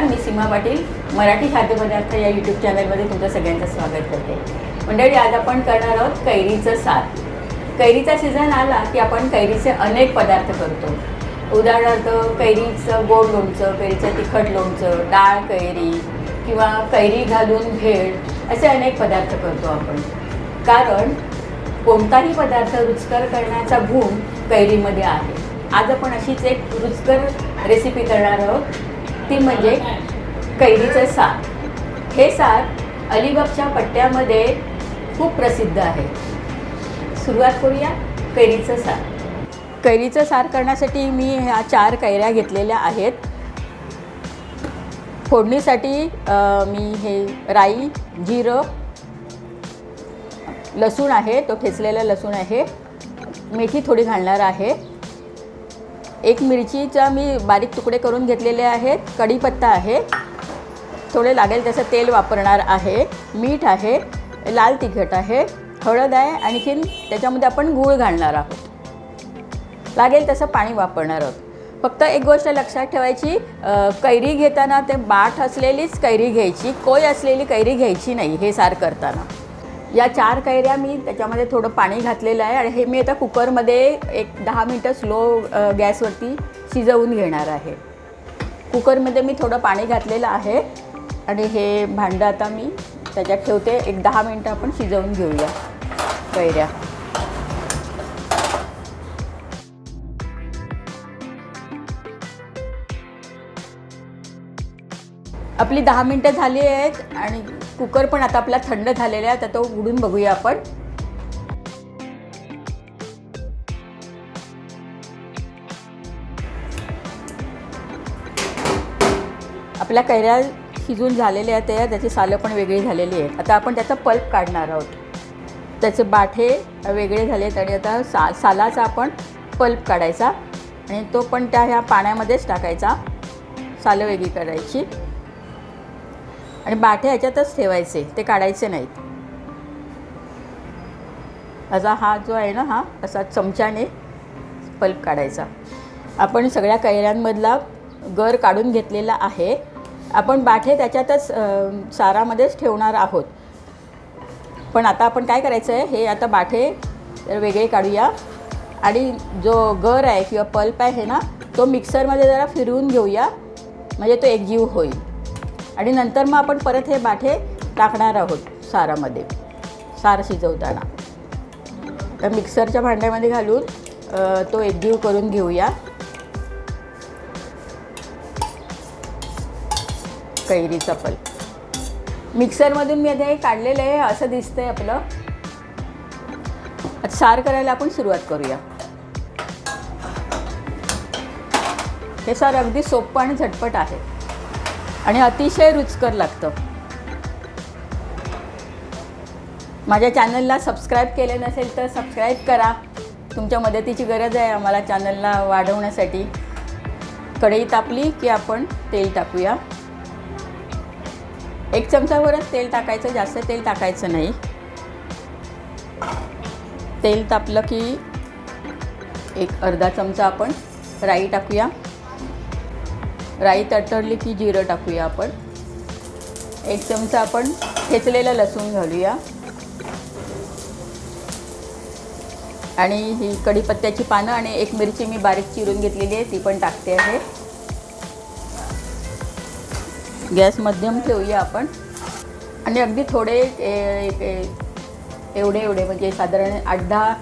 नमस्कार मी सीमा पाटील मराठी खाद्यपदार्थ या यूट्यूब चॅनलमध्ये तुमचं सगळ्यांचं स्वागत करते. मंडळी आज आपण करणार आहोत कैरीचं साथ कैरीचा सीझन आला की आपण कैरीचे अनेक पदार्थ करतो. उदाहरणार्थ कैरीचं गोड लोणचं कैरीचं तिखट लोणचं डाळ कैरी किंवा कैरी घालून भेळ असे अनेक पदार्थ करतो आपण. कारण कोणताही पदार्थ रुचकर करण्याचा गुण कैरीमध्ये आहे. आज आपण अशीच एक रुचकर रेसिपी करणार आहोत. ती म्हणजे कैरीचं सार हे सार अलिबागच्या पट्ट्यामध्ये खूप प्रसिद्ध आहे. सुरुवात करूया कैरीचं सार कैरीचं सार करण्यासाठी मी ह्या चार कैऱ्या घेतलेल्या आहेत. फोडणीसाठी मी हे राई जिरं लसूण आहे तो ठेचलेला लसूण आहे. मेथी थोडी घालणार आहे. एक मिरचीचा मी बारीक तुकडे करून घेतलेले आहेत. कढीपत्ता आहे. थोडे लागेल तसं तेल वापरणार आहे. मीठ आहे. लाल तिखट आहे. हळद आहे. आणखीन त्याच्यामध्ये आपण गूळ घालणार आहोत. लागेल तसं पाणी वापरणार आहोत. फक्त एक गोष्ट लक्षात ठेवायची कैरी घेताना ते बाठ असलेलीच कैरी घ्यायची कोय असलेली कैरी घ्यायची नाही हे सार करताना. या चार कैऱ्या मी त्याच्यामध्ये थोडं पाणी घातलेलं आहे आणि हे मी आता कुकरमध्ये एक दहा मिनटं स्लो गॅसवरती शिजवून घेणार आहे. कुकरमध्ये मी थोडं पाणी घातलेलं आहे आणि हे भांडं आता मी त्याच्यात ठेवते. एक दहा मिनटं आपण शिजवून घेऊया कैऱ्या. आपली दहा मिनटं झाली आहेत आणि कुकर पण आता आपला थंड झालेला आहे आता तो उघडून बघूया आपण. आपल्या कैऱ्या शिजून झालेल्या आहेत त्या त्याची सालं पण वेगळी झालेली आहेत. आता आपण त्याचा पल्प काढणार आहोत. त्याचे बाठे वेगळे झाले आहेत आणि आता सा सालाचा आपण पल्प काढायचा आणि तो पण त्या ह्या पाण्यामध्येच टाकायचा. सालं वेगळी करायची. आणि बाठे ह्याच्यातच ठेवायचे ते काढायचे नाहीत. असा हा जो आहे ना हा असा चमच्याने पल्प काढायचा. आपण सगळ्या कैऱ्यांमधला गर काढून घेतलेला आहे. आपण बाठे त्याच्यातच सारामध्येच ठेवणार आहोत. पण आता आपण काय करायचं आहे हे आता बाठे वेगळे काढूया. आणि जो गर आहे किंवा पल्प आहे ना तो मिक्सरमध्ये जरा फिरवून घेऊया. म्हणजे तो एकजीव होईल. आणि नंतर मग आपण परत हे बाठे टाकणार आहोत सारामध्ये. सार शिजवताना. तर मिक्सरच्या भांड्यामध्ये घालून तो एकजीव करून घेऊया. कैरी चपल. मिक्सरमधून मी आता हे काढलेलं आहे असं दिसतंय आपलं. आता सार करायला आपण सुरुवात करूया. हे सार अगदी सोपं आणि झटपट आहे. आणि अतिशय रुचकर लागतं. माझ्या चॅनलला सबस्क्राईब केले नसेल तर सबस्क्राईब करा. तुमच्या मदतीची गरज आहे आम्हाला चॅनलला वाढवण्यासाठी. कढई तापली की आपण तेल टाकूया. एक चमचावरच तेल टाकायचं जास्त तेल टाकायचं नाही. तेल तापलं की एक अर्धा चमचा आपण राई टाकूया. राई तडतडली की जिरं टाकूया आपण. एक चमचा आपण ठेचलेलं लसूण घालूया. आणि ही कढीपत्त्याची पानं आणि एक मिरची मी बारीक चिरून घेतलेली आहे ती पण टाकते आहे. गॅस मध्यम ठेवूया आपण. आणि अगदी थोडे एवढे एवढे म्हणजे साधारण आठ दहा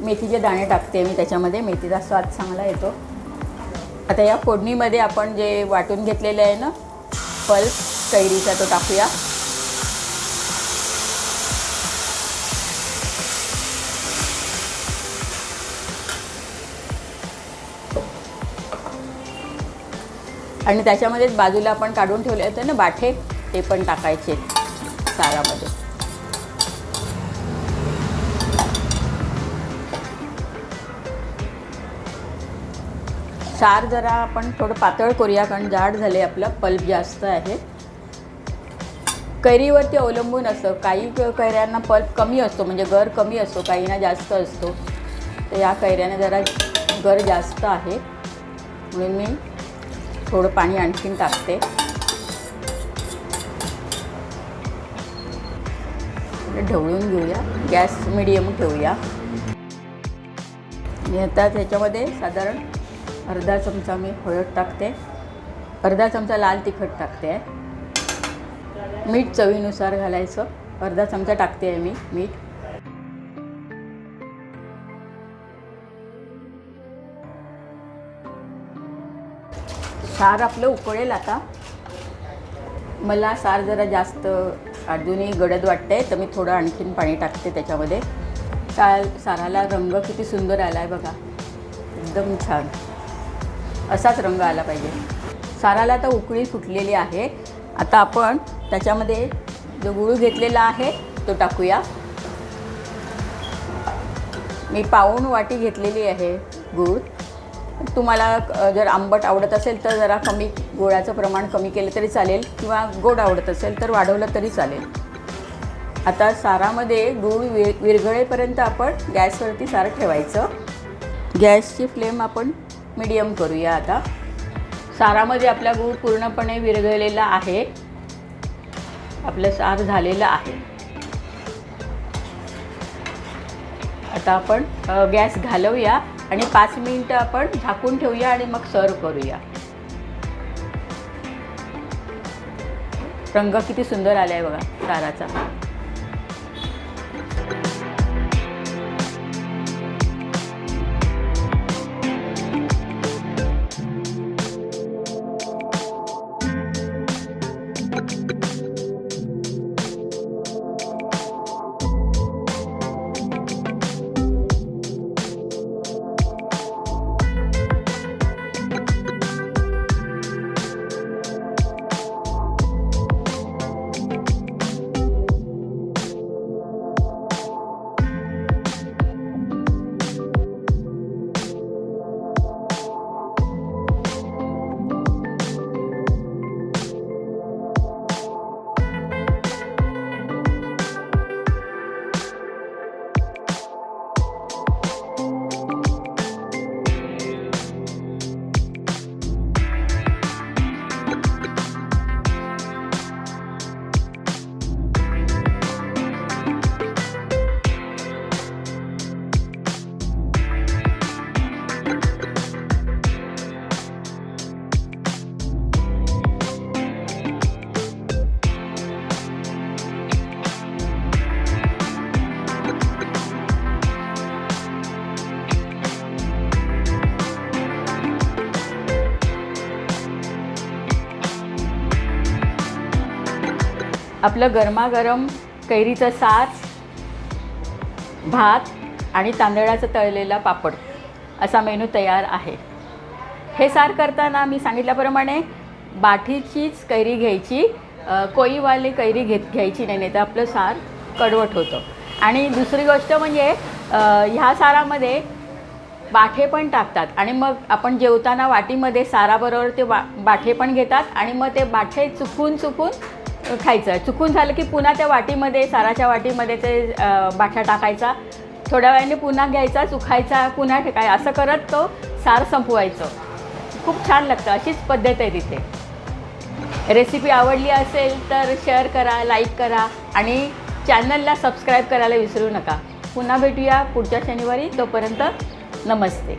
मेथीचे दाणे टाकते मी त्याच्यामध्ये. मेथीचा स्वाद चांगला येतो. आता या फोडणीमध्ये आपण जे वाटून घेतलेलं आहे ना पल्प कैरीचा तो टाकूया. आणि त्याच्यामध्येच बाजूला आपण काढून ठेवले होते ना बाठे ते पण टाकायचे सारामध्ये सार जरा आपण थोडं पातळ करूया कारण जाड झाले आपलं पल्प जास्त आहे. कैरीवरती अवलंबून असतं. काही क- कैऱ्यांना पल्प कमी असतो म्हणजे गर कमी असतो काहींना जास्त असतो. तर या कैऱ्याने जरा गर जास्त आहे. म्हणून मी थोडं पाणी आणखीन टाकते. ढवळून घेऊया. गॅस मिडियम ठेवूया. आता त्याच्यामध्ये साधारण अर्धा चमचा मी हळद टाकते. अर्धा चमचा लाल तिखट टाकते. मीठ चवीनुसार घालायचं. अर्धा चमचा टाकते आहे मी मीठ. सार आपलं उकळेल आता. मला सार जरा जास्त अजूनही गडद वाटते तर मी थोडं आणखीन पाणी टाकते त्याच्यामध्ये. सा साराला रंग किती सुंदर आला आहे बघा. एकदम छान. असाच रंग आला पाहिजे. साराला आता उकळी फुटलेली आहे. आता आपण त्याच्यामध्ये जो गुळ घेतलेला आहे तो टाकूया. मी पाऊण वाटी घेतलेली आहे गूळ. तुम्हाला जर आंबट आवडत असेल तर जरा कमी गोळाचं प्रमाण कमी केलं तरी चालेल किंवा गोड आवडत असेल तर वाढवलं तरी चालेल. आता सारामध्ये गूळ विर विरघळेपर्यंत आपण गॅसवरती सार ठेवायचं. गॅसची फ्लेम आपण मीडियम करूया आता. सारामध्ये आपला गूळ पूर्णपणे विरघळलेला आहे. आपलं सार झालेलं आहे. आता आपण गॅस घालवूया आणि पाच मिनटं आपण झाकून ठेवूया आणि मग सर्व करूया. रंग किती सुंदर आला आहे बघा साराचा. आपलं गरमागरम कैरीचं सार भात आणि तांदळाचं तळलेला पापड असा मेनू तयार आहे. हे सार करताना मी सांगितल्याप्रमाणे बाठीचीच कैरी घ्यायची कोयीवाली कोईवाली कैरी घेत घ्यायची नाही नाही तर आपलं सार कडवट होतं. आणि दुसरी गोष्ट म्हणजे ह्या सारामध्ये बाठे पण टाकतात आणि मग आपण जेवताना वाटीमध्ये साराबरोबर ते वा बाठे पण घेतात आणि मग ते बाठे चुकून चुकून खायचं. चुकून झालं की पुन्हा त्या वाटीमध्ये साराच्या वाटीमध्ये ते बाठा टाकायचा. थोड्या वेळाने पुन्हा घ्यायचा चुकायचा पुन्हा ठेकाय असं करत तो सार संपवायचं. खूप छान लागतं अशीच पद्धत आहे तिथे. रेसिपी आवडली असेल तर शेअर करा लाईक करा आणि चॅनलला सबस्क्राईब करायला विसरू नका. पुन्हा भेटूया पुढच्या शनिवारी तोपर्यंत नमस्ते.